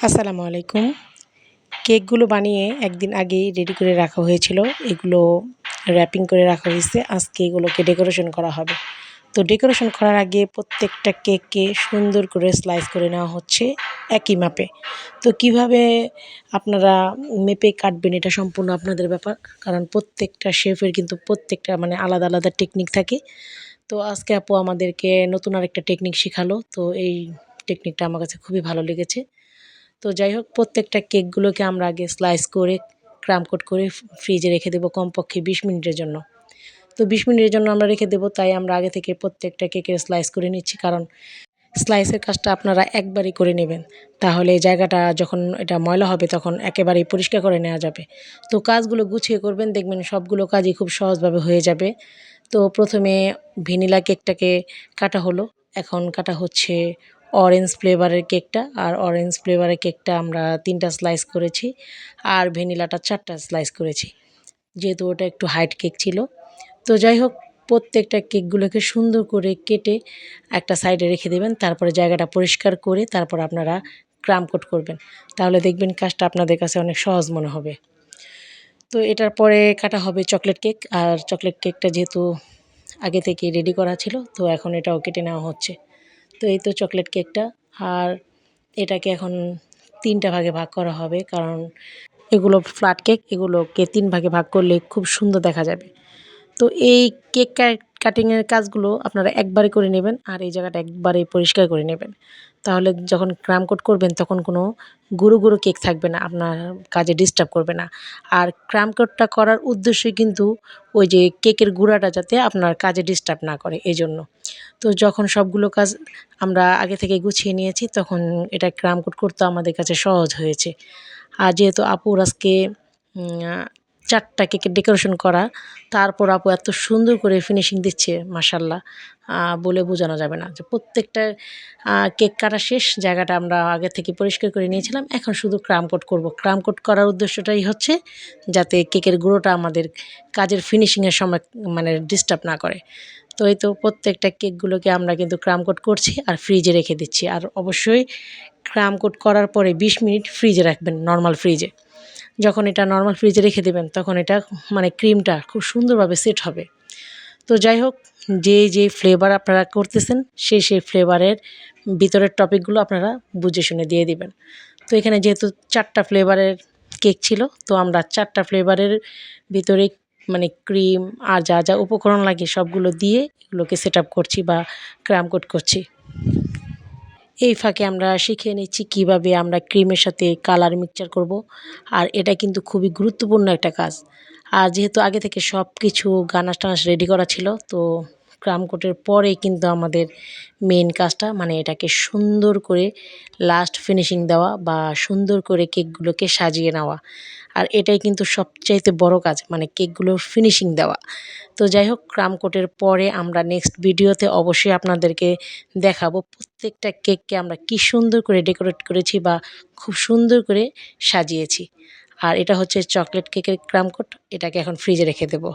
আসসালামু আলাইকুম। কেকগুলো বানিয়ে একদিন আগেই রেডি করে রাখা হয়েছিল। এগুলো র্যাপিং করে রাখা হয়েছে। আজকে এগুলোকে ডেকোরেশন করা হবে। তো ডেকোরেশন করার আগে প্রত্যেকটা কেককে সুন্দর করে স্লাইস করে নেওয়া হচ্ছে একই মাপে। তো কীভাবে আপনারা মেপে কাটবেন এটা সম্পূর্ণ আপনাদের ব্যাপার। কারণ প্রত্যেকটা শেফের কিন্তু প্রত্যেকটা মানে আলাদা আলাদা টেকনিক থাকে। তো আজকে আপু আমাদেরকে নতুন আরেকটা টেকনিক শেখালো। তো এই টেকনিকটা আমার কাছে খুবই ভালো লেগেছে। তো যাই হোক, প্রত্যেকটা কেকগুলোকে আমরা আগে স্লাইস করে কোট করে ফ্রিজে রেখে দেবো কমপক্ষে বিশ মিনিটের জন্য। তো বিশ মিনিটের জন্য আমরা রেখে দেবো, তাই আমরা আগে থেকে প্রত্যেকটা কেকের স্লাইস করে নিচ্ছি। কারণ স্লাইসের কাজটা আপনারা একবারই করে নেবেন। তাহলে এই জায়গাটা যখন এটা ময়লা হবে, তখন একেবারেই পরিষ্কার করে নেওয়া যাবে। তো কাজগুলো গুছিয়ে করবেন, দেখবেন সবগুলো কাজই খুব সহজভাবে হয়ে যাবে। তো প্রথমে ভ্যানিলা কেকটাকে কাটা হলো। এখন কাটা হচ্ছে অরেঞ্জ ফ্লেভারের কেকটা, আর অরেঞ্জ ফ্লেভারের কেকটা আমরা তিনটা স্লাইস করেছি, আর ভ্যানিলাটা চারটা স্লাইস করেছি। যেহেতু ওটা একটু হাইট কেক ছিল। তো যাই হোক, প্রত্যেকটা কেকগুলোকে সুন্দর করে কেটে একটা সাইডে রেখে দেবেন, তারপরে জায়গাটা পরিষ্কার করে তারপর আপনারা ক্রাম কোট করবেন। তাহলে দেখবেন কাজটা আপনাদের কাছে অনেক সহজ মনে হবে। তো এটার পরে কাটা হবে চকলেট কেক আর চকলেট কেকটা যেহেতু আগে থেকে রেডি করা ছিল, তো এখন এটাও কেটে নেওয়া হচ্ছে। তো এই তো চকলেট কেকটা আর এটাকে এখন তিনটা ভাগে ভাগ করা হবে, কারণ এগুলো ফ্ল্যাট কেক এগুলোকে তিন ভাগে ভাগ করলে খুব সুন্দর দেখা যাবে। তো এই কেক কাটিংয়ের কাজগুলো আপনারা একবারে করে নেবেন আর এই জায়গাটা একবারে পরিষ্কার করে নেবেন। তাহলে যখন ক্রাম কোট করবেন তখন কোনো গুঁড়ো গুঁড়ো কেক থাকবে না, আপনার কাজে ডিস্টার্ব করবে না। আর ক্রাম কোটটা করার উদ্দেশ্যই কিন্তু ওই যে কেকের গুঁড়াটা যাতে আপনার কাজে ডিস্টার্ব না করে এই জন্য তো যখন সবগুলো কাজ আমরা আগে থেকে গুছিয়ে নিয়েছি, তখন এটা ক্রাম কোট করতে আমাদের কাছে সহজ হয়েছে। আর যেহেতু আপুর আজকে চারটা কেকের ডেকোরেশন করা। তারপর আপু এত সুন্দর করে ফিনিশিং দিচ্ছে মাসাল্লাহ বলে বোঝানো যাবে না। যে প্রত্যেকটা কেক কাটা শেষ, জায়গাটা আমরা আগে থেকে পরিষ্কার করে নিয়েছিলাম। এখন শুধু কোট করব। কোট করার উদ্দেশ্যটাই হচ্ছে যাতে কেকের গুঁড়োটা আমাদের কাজের ফিনিশিংয়ের সময় মানে ডিস্টার্ব না করে। তো এই তো প্রত্যেকটা কেকগুলোকে আমরা কিন্তু কোট করছি আর ফ্রিজে রেখে দিচ্ছি। আর অবশ্যই ক্রাম কোট করার পরে বিশ মিনিট ফ্রিজে রাখবেন নর্মাল ফ্রিজে যখন এটা নর্মাল ফ্রিজে রেখে দেবেন, তখন এটা মানে ক্রিমটা খুব সুন্দরভাবে সেট হবে। তো যাই হোক, যে যে ফ্লেভার আপনারা করতেছেন সেই সেই ফ্লেভারের ভিতরের টপিকগুলো আপনারা বুঝে শুনে দিয়ে দিবেন। তো এখানে যেহেতু চারটা ফ্লেভারের কেক ছিল, তো আমরা চারটা ফ্লেভারের ভিতরে মানে ক্রিম আর যা যা উপকরণ লাগে সবগুলো দিয়ে এগুলোকে সেট করছি বা ক্রাম কোট করছি। এই ফাঁকে আমরা শিখে নিচ্ছি কীভাবে আমরা ক্রিমের সাথে কালার মিক্সচার করব। আর এটা কিন্তু খুবই গুরুত্বপূর্ণ একটা কাজ। আর যেহেতু আগে থেকে সব কিছু গানাস টানাস রেডি করা ছিল, তো কোটের পরে কিন্তু আমাদের মেন কাজটা মানে এটাকে সুন্দর করে লাস্ট ফিনিশিং দেওয়া বা সুন্দর করে কেকগুলোকে সাজিয়ে নেওয়া। আর এটাই কিন্তু সবচাইতে বড় কাজ মানে কেকগুলোর ফিনিশিং দেওয়া। তো যাই হোক কোটের পরে আমরা নেক্সট ভিডিওতে অবশ্যই আপনাদেরকে দেখাবো। প্রত্যেকটা কেককে আমরা কি সুন্দর করে ডেকোরেট করেছি বা খুব সুন্দর করে সাজিয়েছি। আর এটা হচ্ছে চকলেট কেকের ক্রামকোট এটাকে এখন ফ্রিজে রেখে দেবো।